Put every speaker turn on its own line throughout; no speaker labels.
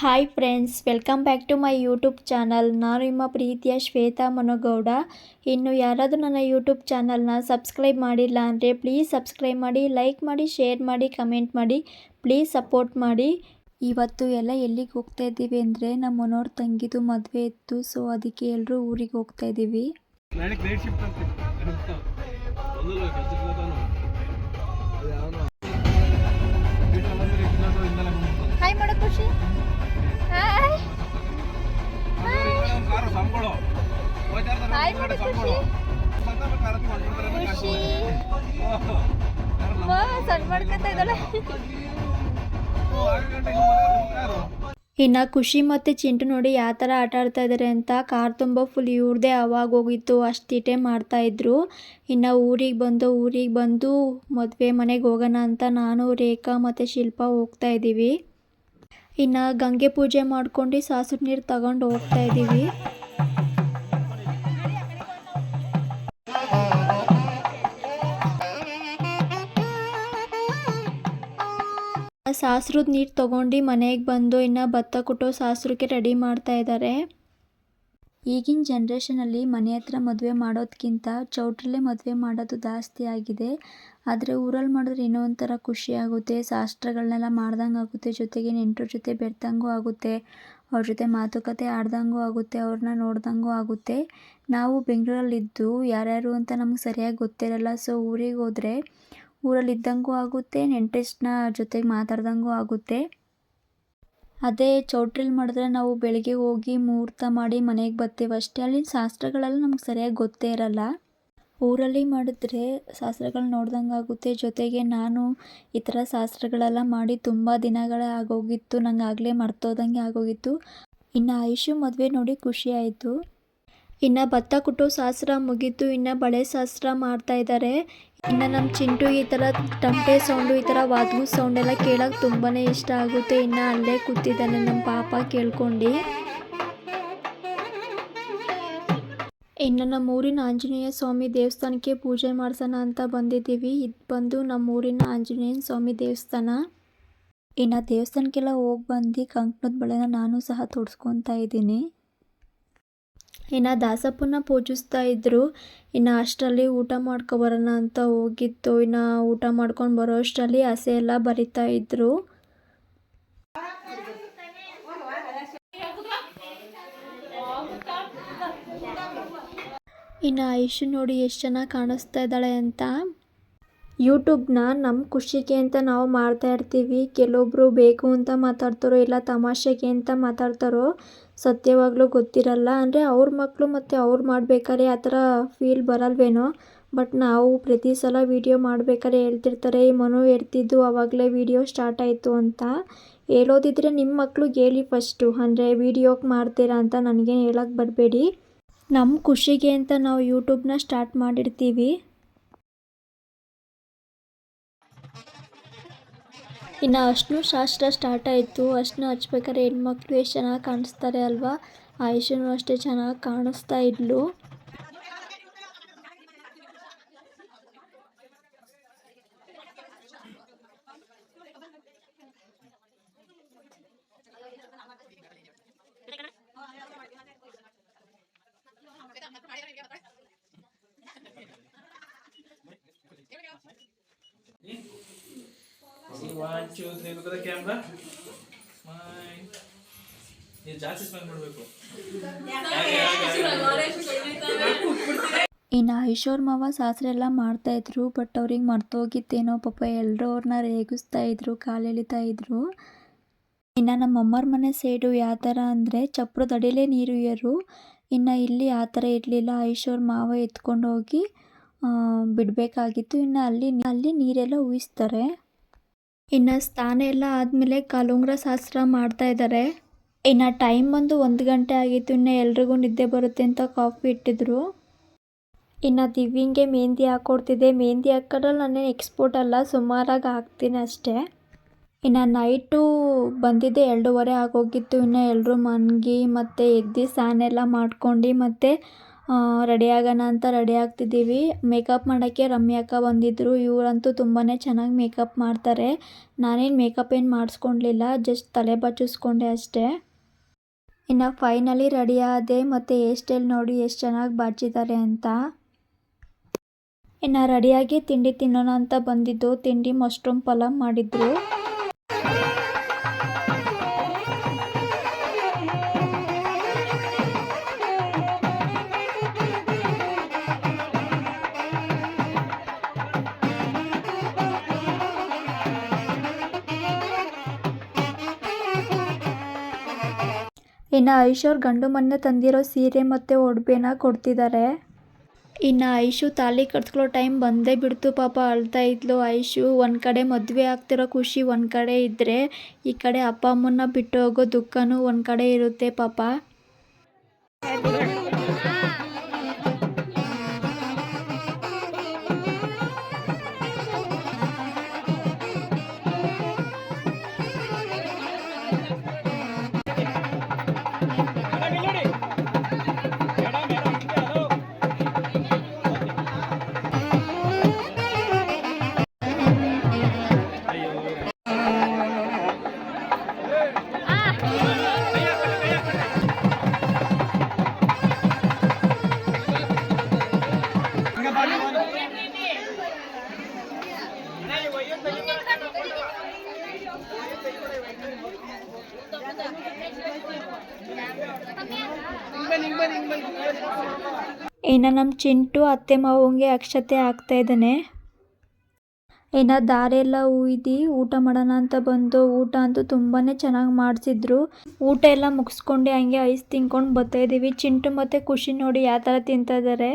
Hi friends welcome back to my YouTube channel ನಾನು ನಿಮ್ಮ ಪ್ರೀತಿಯ ಶ್ವೇತಾ ಮನೋಗೌಡ. ಇನ್ನು ಯಾರಾದರೂ ನನ್ನ ಯೂಟ್ಯೂಬ್ ಚಾನಲ್ನ ಸಬ್ಸ್ಕ್ರೈಬ್ ಮಾಡಿಲ್ಲ ಅಂದರೆ ಪ್ಲೀಸ್ ಸಬ್ಸ್ಕ್ರೈಬ್ ಮಾಡಿ ಲೈಕ್ ಮಾಡಿ ಶೇರ್ ಮಾಡಿ ಕಮೆಂಟ್ ಮಾಡಿ ಪ್ಲೀಸ್ ಸಪೋರ್ಟ್ ಮಾಡಿ. ಇವತ್ತು ಎಲ್ಲ ಎಲ್ಲಿಗೆ ಹೋಗ್ತಾ ಇದ್ದೀವಿ ಅಂದರೆ ನಮ್ಮ ಮನೋರ್ ತಂಗಿದು ಮದುವೆ ಇತ್ತು ಸೊ ಅದಕ್ಕೆ ಎಲ್ಲರೂ ಊರಿಗೆ ಹೋಗ್ತಾ ಇದ್ದೀವಿ. ಹಾಯ್ ಮಾಡೋ ಸಣ್ಣ ಮಾಡ್ಕೊತ ಇದ್ದಾಳೆ. ಇನ್ನು ಖುಷಿ ಮತ್ತು ಚಿಂಟು ನೋಡಿ ಯಾವ ಥರ ಆಟ ಆಡ್ತಾ ಇದ್ದಾರೆ ಅಂತ ಕಾರ್ ತುಂಬ ಫುಲ್ ಇವ್ರದೇ ಅವಾಗ ಹೋಗಿತ್ತು ಅಷ್ಟಿಟೆ ಮಾಡ್ತಾ ಮಾಡ್ತಾಯಿದ್ರು ಇನ್ನು ಊರಿಗೆ ಬಂದು ಊರಿಗೆ ಬಂದು ಮದುವೆ ಮನೆಗೆ ಹೋಗೋಣ ಅಂತ ನಾನು ರೇಖಾ ಮತ್ತು ಶಿಲ್ಪ ಹೋಗ್ತಾ ಇದ್ದೀವಿ ಇನ್ನು ಗಂಗೆ ಪೂಜೆ ಮಾಡ್ಕೊಂಡು ಸಾಸು ನೀರು ತಗೊಂಡು ಹೋಗ್ತಾ ಇದ್ದೀವಿ ಸಾಸ್ರದ ನೀರು ತೊಗೊಂಡು ಮನೆಗೆ ಬಂದು ಇನ್ನು ಭತ್ತ ಕುಟೋ ಸಾಸ್ರಕ್ಕೆ ರೆಡಿ ಮಾಡ್ತಾ ಇದ್ದಾರೆ ಈಗಿನ ಜನ್ರೇಷನಲ್ಲಿ ಮನೆ ಹತ್ರ ಮದುವೆ ಮಾಡೋದಕ್ಕಿಂತ ಚೌಟ್ರಲ್ಲೇ ಮದುವೆ ಮಾಡೋದು ಜಾಸ್ತಿ ಆಗಿದೆ. ಆದರೆ ಊರಲ್ಲಿ ಮಾಡಿದ್ರೆ ಇನ್ನೂ ಒಂಥರ ಖುಷಿ ಆಗುತ್ತೆ. ಶಾಸ್ತ್ರಗಳನ್ನೆಲ್ಲ ಮಾಡ್ದಂಗೆ ಆಗುತ್ತೆ. ಜೊತೆಗೆ ನೆಂಟರ ಜೊತೆ ಬೆರ್ದಂಗೂ ಆಗುತ್ತೆ. ಅವ್ರ ಜೊತೆ ಮಾತುಕತೆ ಆಡ್ದಂಗೂ ಆಗುತ್ತೆ. ಅವ್ರನ್ನ ನೋಡ್ದಂಗೂ ಆಗುತ್ತೆ. ನಾವು ಬೆಂಗಳೂರಲ್ಲಿದ್ದು ಯಾರ್ಯಾರು ಅಂತ ನಮ್ಗೆ ಸರಿಯಾಗಿ ಗೊತ್ತಿರಲ್ಲ. ಸೊ ಊರಿಗೆ ಹೋದರೆ ಊರಲ್ಲಿ ಇದ್ದಂಗೂ ಆಗುತ್ತೆ, ನೆಂಟ್ರೆಸ್ಟ್ನ ಜೊತೆಗೆ ಮಾತಾಡ್ದಂಗೂ ಆಗುತ್ತೆ. ಅದೇ ಚೌಟ್ರಿಲಿ ಮಾಡಿದ್ರೆ ನಾವು ಬೆಳಗ್ಗೆ ಹೋಗಿ ಮುಹೂರ್ತ ಮಾಡಿ ಮನೆಗೆ ಬರ್ತೀವಿ. ಅಷ್ಟೇ, ಅಲ್ಲಿನ ಶಾಸ್ತ್ರಗಳೆಲ್ಲ ನಮ್ಗೆ ಸರಿಯಾಗಿ ಗೊತ್ತೇ ಇರಲ್ಲ. ಊರಲ್ಲಿ ಮಾಡಿದ್ರೆ ಶಾಸ್ತ್ರಗಳು ನೋಡ್ದಂಗೆ ಆಗುತ್ತೆ. ಜೊತೆಗೆ ನಾನು ಈ ಥರ ಶಾಸ್ತ್ರಗಳೆಲ್ಲ ಮಾಡಿ ತುಂಬ ದಿನಗಳೇ ಆಗೋಗಿತ್ತು. ನಂಗೆ ಆಗಲೇ ಮರ್ತೋದಂಗೆ ಆಗೋಗಿತ್ತು. ಇನ್ನು ಆಯುಷು ಮದುವೆ ನೋಡಿ ಖುಷಿ ಆಯಿತು. ಇನ್ನು ಭತ್ತ ಕುಟ್ಟೋ ಶಾಸ್ತ್ರ ಮುಗೀತು. ಇನ್ನು ಬಳೆ ಶಾಸ್ತ್ರ ಮಾಡ್ತಾ ಇದ್ದಾರೆ ಇನ್ನು ನಮ್ಮ ಚಿಂಟು ಈ ಥರ ತಂಪೆ ಸೌಂಡು ಈ ಥರ ವಾದ್ಗು ಸೌಂಡ್ ಎಲ್ಲ ಕೇಳೋಕೆ ತುಂಬಾ ಇಷ್ಟ ಆಗುತ್ತೆ. ಇನ್ನು ಅಲ್ಲೇ ಕೂತಿದ್ದಾನೆ ನಮ್ಮ ಪಾಪ, ಕೇಳ್ಕೊಂಡು. ಇನ್ನು ನಮ್ಮ ಊರಿನ ಆಂಜನೇಯ ಸ್ವಾಮಿ ದೇವಸ್ಥಾನಕ್ಕೆ ಪೂಜೆ ಮಾಡ್ಸೋಣ ಅಂತ ಬಂದಿದ್ದೀವಿ. ಇದು ಬಂದು ನಮ್ಮ ಊರಿನ ಆಂಜನೇಯ ಸ್ವಾಮಿ ದೇವಸ್ಥಾನ. ಇನ್ನು ದೇವಸ್ಥಾನಕ್ಕೆಲ್ಲ ಹೋಗಿ ಬಂದು ಕಂಕಣದ ಬಳೆನ ನಾನು ಸಹ ತೊಡ್ಸ್ಕೊತಾ ಇದ್ದೀನಿ. ಇನ್ನು ದಾಸಪ್ಪನ ಪೂಜಿಸ್ತಾ ಇದ್ದರು ಇನ್ನು ಅಷ್ಟರಲ್ಲಿ ಊಟ ಮಾಡ್ಕೊಬರೋಣ ಅಂತ ಹೋಗಿತ್ತು. ಇನ್ನು ಊಟ ಮಾಡ್ಕೊಂಡು ಬರೋ ಅಷ್ಟರಲ್ಲಿ ಹಸೆ ಎಲ್ಲ ಬರಿತಾ ಇದ್ದರು ಇನ್ನು ಐಶು ನೋಡಿ ಎಷ್ಟು ಚೆನ್ನಾಗಿ ಕಾಣಿಸ್ತಾ ಇದ್ದಾಳೆ ಅಂತ. ಯೂಟ್ಯೂಬ್ನ ನಮ್ಮ ಖುಷಿಗೆ ಅಂತ ನಾವು ಮಾಡ್ತಾ ಇರ್ತೀವಿ. ಕೆಲವೊಬ್ಬರು ಬೇಕು ಅಂತ ಮಾತಾಡ್ತಾರೋ ಇಲ್ಲ ತಮಾಷೆಗೆ ಅಂತ ಮಾತಾಡ್ತಾರೋ ಸತ್ಯವಾಗ್ಲೂ ಗೊತ್ತಿರಲ್ಲ. ಅಂದರೆ ಅವ್ರ ಮಕ್ಕಳು ಮತ್ತು ಅವ್ರು ಮಾಡಬೇಕಾದ್ರೆ ಆ ಥರ ಫೀಲ್ ಬರಲ್ವೇನೋ? ಬಟ್ ನಾವು ಪ್ರತಿ ಸಲ ವೀಡಿಯೋ ಮಾಡ್ಬೇಕಾದ್ರೆ ಹೇಳ್ತಿರ್ತಾರೆ, ಈ ಮನು ಹೇಳ್ತಿದ್ದು ಆವಾಗಲೇ ವೀಡಿಯೋ ಸ್ಟಾರ್ಟ್ ಆಯಿತು ಅಂತ. ಹೇಳೋದಿದ್ರೆ ನಿಮ್ಮ ಮಕ್ಕಳು ಹೇಳಿ ಫಸ್ಟು ಅಂದರೆ ವೀಡಿಯೋಗೆ ಮಾಡ್ತೀರಾ ಅಂತ ನನಗೇನು ಹೇಳೋಕ್ಕೆ ಬರಬೇಡಿ. ನಮ್ಮ ಖುಷಿಗೆ ಅಂತ ನಾವು ಯೂಟ್ಯೂಬ್ನ ಸ್ಟಾರ್ಟ್ ಮಾಡಿರ್ತೀವಿ. ಇನ್ನು ಅಷ್ಟು ಶಾಸ್ತ್ರ ಸ್ಟಾರ್ಟ್ ಆಯಿತು. ಅರ್ಶಿನ ಹಚ್ಬೇಕಾದ್ರೆ ಹೆಣ್ಮಕ್ಳು ಎಷ್ಟು ಚೆನ್ನಾಗಿ ಕಾಣಿಸ್ತಾರೆ ಅಲ್ವಾ? ಆಯುಷನು ಅಷ್ಟೇ ಚೆನ್ನಾಗಿ ಕಾಣಿಸ್ತಾ ಇದ್ಲು.
One,
ಇನ್ನು ಐಶೋರ್ ಮಾವ ಸಾಸ್ರೆ ಎಲ್ಲ ಮಾಡ್ತಾಯಿದ್ರು ಬಟ್ ಅವ್ರಿಗೆ ಮರ್ತೋಗಿತ್ತೇನೋ ಪಾಪ ಎಲ್ಲರೂ ಅವ್ರನ್ನ ರೇಗಿಸ್ತಾ ಇದ್ರು ಕಾಲೆಳಿತಾ ಇದ್ರು. ಇನ್ನು ನಮ್ಮ ಅಮ್ಮರ ಮನೆ ಸೈಡು ಯಾವ ಥರ ಅಂದರೆ ಚಪ್ರದ ಅಡಿಲೇ ನೀರು ಇಯರು ಇನ್ನು ಇಲ್ಲಿ ಆ ಥರ ಇರಲಿಲ್ಲ ಐಶೋರ್ ಮಾವ ಎತ್ಕೊಂಡು ಹೋಗಿ ಬಿಡಬೇಕಾಗಿತ್ತು. ಇನ್ನು ಅಲ್ಲಿ ಅಲ್ಲಿ ನೀರೆಲ್ಲ ಉಯಿಸ್ತಾರೆ. ಇನ್ನು ಸ್ನಾನ ಎಲ್ಲ ಆದಮೇಲೆ ಕಾಲುಂಗ್ರ ಶಾಸ್ತ್ರ ಮಾಡ್ತಾ ಇದ್ದಾರೆ ಇನ್ನು ಟೈಮ್ ಬಂದು ಒಂದು ಗಂಟೆ ಆಗಿತ್ತು, ಇನ್ನು ಎಲ್ರಿಗೂ ನಿದ್ದೆ ಬರುತ್ತೆ ಅಂತ ಕಾಫಿ ಇಟ್ಟಿದ್ರು. ಇನ್ನು ದಿವ್ಯಂಗೆ ಮೆಹಂದಿ ಹಾಕ್ಕೊಡ್ತಿದ್ದೆ ಮೆಹಂದಿ ಹಾಕೋದ್ರಲ್ಲಿ ನಾನೇನು ಎಕ್ಸ್ಪೋರ್ಟ್ ಅಲ್ಲ, ಸುಮಾರಾಗಿ ಹಾಕ್ತೀನಿ ಅಷ್ಟೇ. ಇನ್ನು ನೈಟು ಬಂದಿದ್ದೆ ಎರಡೂವರೆ ಆಗೋಗಿತ್ತು. ಇನ್ನು ಎಲ್ಲರೂ ಮನ್ಗಿ ಮತ್ತು ಎದ್ದು ಸ್ನಾನ ಎಲ್ಲ ಮಾಡ್ಕೊಂಡು ಮತ್ತು ರೆಡಿ ಆಗೋಣ ಅಂತ ರೆಡಿ ಆಗ್ತಿದ್ದೀವಿ. ಮೇಕಪ್ ಮಾಡೋಕ್ಕೆ ರಮ್ಯ ಅಕ್ಕ ಬಂದಿದ್ದರು ಇವರಂತೂ ತುಂಬಾ ಚೆನ್ನಾಗಿ ಮೇಕಪ್ ಮಾಡ್ತಾರೆ. ನಾನೇನು ಮೇಕಪ್ ಏನು ಮಾಡಿಸ್ಕೊಳ್ಲಿಲ್ಲ ಜಸ್ಟ್ ತಲೆ ಬಚ್ಚಿಸ್ಕೊಂಡೆ ಅಷ್ಟೇ. ಇನ್ನು ಫೈನಲಿ ರೆಡಿ ಆದೆ ಮತ್ತು ಹೇರ್ ಸ್ಟೈಲ್ ನೋಡಿ ಎಷ್ಟು ಚೆನ್ನಾಗಿ ಬಾಚಿದ್ದಾರೆ ಅಂತ. ಇನ್ನು ರೆಡಿಯಾಗಿ ತಿಂಡಿ ತಿನ್ನೋಣ ಅಂತ ಬಂದಿದ್ದು. ತಿಂಡಿ ಮಶ್ರೂಮ್ ಪಲಾವ್ ಮಾಡಿದ್ರು. ಇನ್ನು ಐಶೋರ್ ಗಂಡು ಮೊನ್ನೆ ತಂದಿರೋ ಸೀರೆ ಮತ್ತು ಒಡವೆನ ಕೊಡ್ತಿದ್ದಾರೆ ಇನ್ನು ಐಶು ತಾಲಿ ಕಟ್ಸ್ಕೊಳ್ಳೋ ಟೈಮ್ ಬಂದೇ ಬಿಡ್ತು ಪಾಪ, ಅಳ್ತಾ ಇದ್ಲು ಐಶು. ಒಂದು ಕಡೆ ಮದುವೆ ಆಗ್ತಿರೋ ಖುಷಿ ಒಂದು ಕಡೆ ಇದ್ದರೆ ಈ ಕಡೆ ಅಪ್ಪ ಅಮ್ಮನ್ನ ಬಿಟ್ಟು ಹೋಗೋ ದುಃಖನೂ ಒಂದು ಕಡೆ ಇರುತ್ತೆ ಪಾಪ. ಇನ್ನು ನಮ್ಮ ಚಿಂಟು ಅತ್ತೆ ಮಾವಂಗೆ ಅಕ್ಷತೆ ಆಗ್ತಾ ಇದ್ದಾನೆ. ಇನ್ನು ದಾರೆಲ್ಲ ಉಯ್ದು ಊಟ ಮಾಡೋಣ ಅಂತ ಬಂದು ಊಟ ಅಂತೂ ತುಂಬಾ ಚೆನ್ನಾಗಿ ಮಾಡಿಸಿದ್ರು. ಊಟ ಎಲ್ಲ ಮುಗಿಸ್ಕೊಂಡು ಹಂಗೆ ಐಸ್ ತಿನ್ಕೊಂಡು ಬರ್ತಾ ಇದ್ದೀವಿ ಚಿಂಟು ಮತ್ತು ಖುಷಿ ನೋಡಿ ಯಾವ ಥರ ತಿಂತಾ ಇದ್ದಾರೆ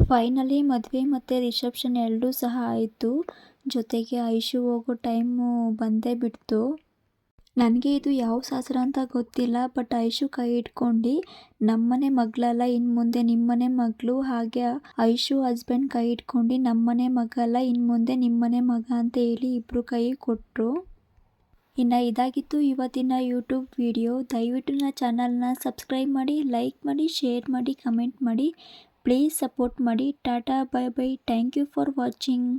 ಫೈನಲಿ ಮದುವೆ ಮತ್ತು ರಿಸೆಪ್ಷನ್ ಎರಡೂ ಸಹ ಆಯಿತು. ಜೊತೆಗೆ ಐಶು ಹೋಗೋ ಟೈಮು ಬಂದೇ ಬಿಡ್ತು. ನನಗೆ ಇದು ಯಾವ ಶಾಸ್ತ್ರ ಅಂತ ಗೊತ್ತಿಲ್ಲ ಬಟ್ ಐಶು ಕೈ ಇಟ್ಕೊಂಡು, ನಮ್ಮನೆ ಮಗಳಲ್ಲ ಇನ್ನು ಮುಂದೆ ನಿಮ್ಮನೆ ಮಗಳು. ಹಾಗೆ ಐಶು ಹಸ್ಬೆಂಡ್ ಕೈ ಇಟ್ಕೊಂಡು, ನಮ್ಮನೆ ಮಗ ಅಲ್ಲ ಇನ್ನು ಮುಂದೆ ನಿಮ್ಮನೆ ಮಗ ಅಂತ ಹೇಳಿ ಇಬ್ಬರು ಕೈ ಕೊಟ್ಟರು ಇನ್ನು ಇದಾಗಿತ್ತು ಇವತ್ತಿನ ಯೂಟ್ಯೂಬ್ ವಿಡಿಯೋ ದಯವಿಟ್ಟು ನನ್ನ ಚಾನಲ್ನ ಸಬ್ಸ್ಕ್ರೈಬ್ ಮಾಡಿ ಲೈಕ್ ಮಾಡಿ ಶೇರ್ ಮಾಡಿ ಕಮೆಂಟ್ ಮಾಡಿ. ಪ್ಲೀಸ್ ಸಪೋರ್ಟ್ ಮಾಡಿ. Tata bye bye thank you for watching